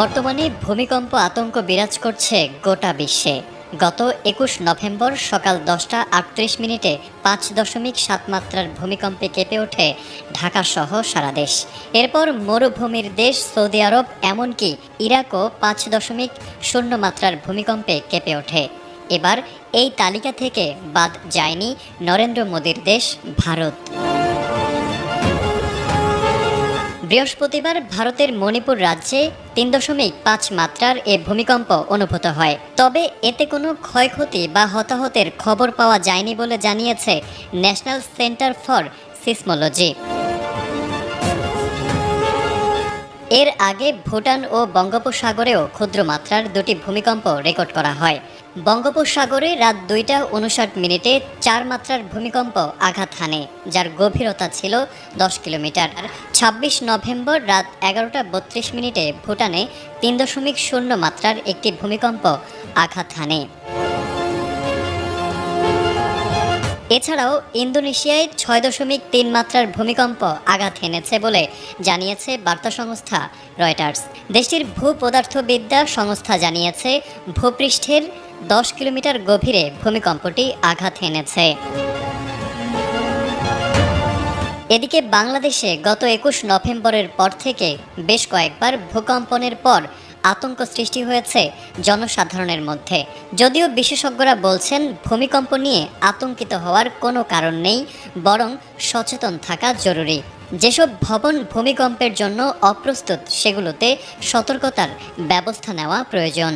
বর্তমানে ভূমিকম্প আতঙ্ক বিরাজ করছে গোটা বিশ্বে। গত একুশ নভেম্বর সকাল দশটা আটত্রিশ মিনিটে পাঁচ দশমিক সাত মাত্রার ভূমিকম্পে কেঁপে ওঠে ঢাকা সহ সারা দেশ। এরপর মরুভূমির দেশ সৌদি আরব, এমনকি ইরাকও পাঁচ দশমিক শূন্য মাত্রার ভূমিকম্পে কেঁপে ওঠে। এবার এই তালিকা থেকে বাদ যায়নি নরেন্দ্র মোদীর দেশ, ভারত। বৃহস্পতিবার ভারতের মণিপুর রাজ্যে তিন দশমিক পাঁচ মাত্রার এ ভূমিকম্প অনুভূত হয়। তবে এতে কোনো ক্ষয়ক্ষতি বা হতাহতের খবর পাওয়া যায়নি বলে জানিয়েছে ন্যাশনাল সেন্টার ফর সিসমোলজি। এর আগে ভুটান ও বঙ্গোপসাগরেও ক্ষুদ্র মাত্রার দুটি ভূমিকম্প রেকর্ড করা হয়। বঙ্গোপসাগরে রাত দুইটা উনষাট মিনিটে চার মাত্রার ভূমিকম্প আঘাত হানে, যার গভীরতা ছিল দশ কিলোমিটার। ছাব্বিশ নভেম্বর রাত এগারোটা বত্রিশ মিনিটে ভুটানে তিন দশমিক শূন্য মাত্রার একটি ভূমিকম্প আঘাত হানে। এছাড়াও ইন্দোনেশিয়ায় ছয় দশমিক তিন মাত্রার ভূমিকম্প আঘাত এনেছে বলে জানিয়েছে বার্তা সংস্থা রয়টার্স। দেশটির ভূপদার্থবিদ্যা সংস্থা জানিয়েছে, ভূপৃষ্ঠের দশ কিলোমিটার গভীরে ভূমিকম্পটি আঘাত এনেছে এদিকে বাংলাদেশে গত একুশ নভেম্বরের পর থেকে বেশ কয়েকবার ভূকম্পনের পর আতঙ্ক সৃষ্টি হয়েছে জনসাধারণের মধ্যে। যদিও বিশেষজ্ঞরা বলছেন, ভূমিকম্প নিয়ে আতঙ্কিত হওয়ার কোনো কারণ নেই, বরং সচেতন থাকা জরুরি। যেসব ভবন ভূমিকম্পের জন্য অপ্রস্তুত, সেগুলোতে সতর্কতার ব্যবস্থা নেওয়া প্রয়োজন।